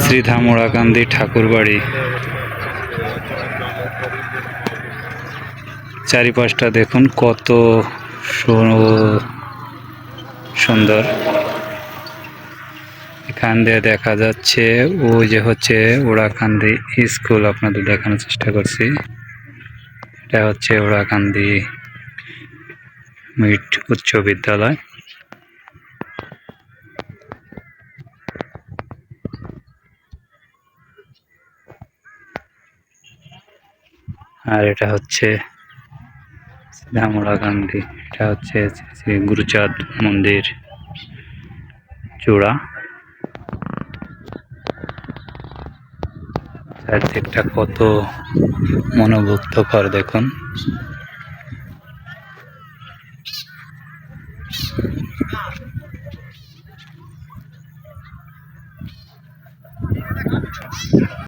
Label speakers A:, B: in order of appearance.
A: শ্রীধাম ওড়াকান্দি ঠাকুরবাড়ি। চারিপাশটা দেখুন কত সুন্দর। এখান দিয়ে দেখা যাচ্ছে ও যে হচ্ছে ওড়াকান্দি স্কুল, আপনাদের দেখানোর চেষ্টা করছি। এটা হচ্ছে ওড়াকান্দি মিট উচ্চ বিদ্যালয়। আর এটা হচ্ছে গান্ধী। এটা হচ্ছে শ্রী গুরুচাঁদ মন্দির চূড়া। চারদিকটা কত মনোমুগ্ধকর দেখুন।